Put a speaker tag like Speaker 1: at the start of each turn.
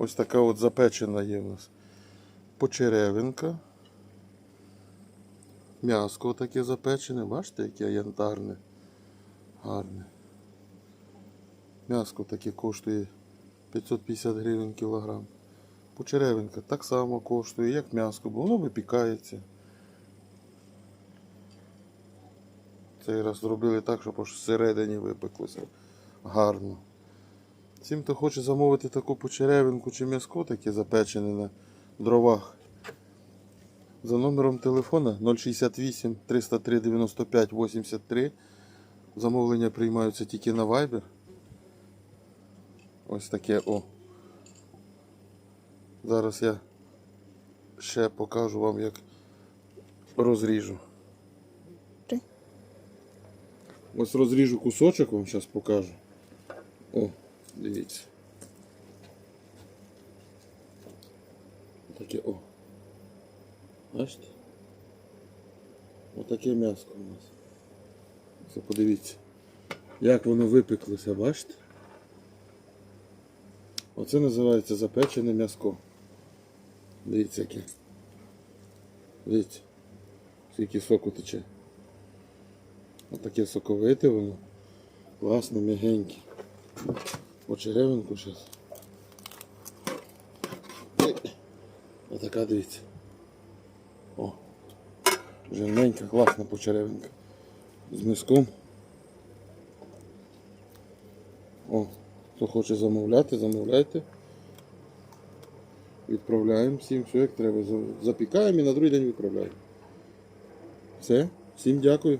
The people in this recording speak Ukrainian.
Speaker 1: Ось така от запечена є у нас почеревинка. М'яско таке запечене, бачите, яке янтарне, гарне. М'яско таке коштує 550 гривень кілограм. Почеревинка так само коштує, як м'яско, бо воно випікається. Цей раз зробили так, щоб аж всередині випеклося гарно. Всім, хто хоче замовити таку почеревинку чи м'яско таке запечене на дровах. За номером телефона 068 303 95 83. Замовлення приймаються тільки на Viber. Ось таке о. Зараз я ще покажу вам, як розріжу. Ось розріжу кусочок, вам зараз покажу. О, дивіться. Таке о. Бачите? Отаке м'яско у нас. Це подивіться. Як воно випеклося, бачите? Оце називається запечене м'яско. Дивіться яке. Дивіться. Скільки соку тече. Отаке соковите воно. Класно, м'ягеньке. Очеревинку зараз. Отака дивіться. О. Жирненька, класна почеревинка. З миском. О, хто хоче замовляти, замовляйте. Відправляємо всім все як треба. Запікаємо і на другий день відправляємо. Все, всім дякую.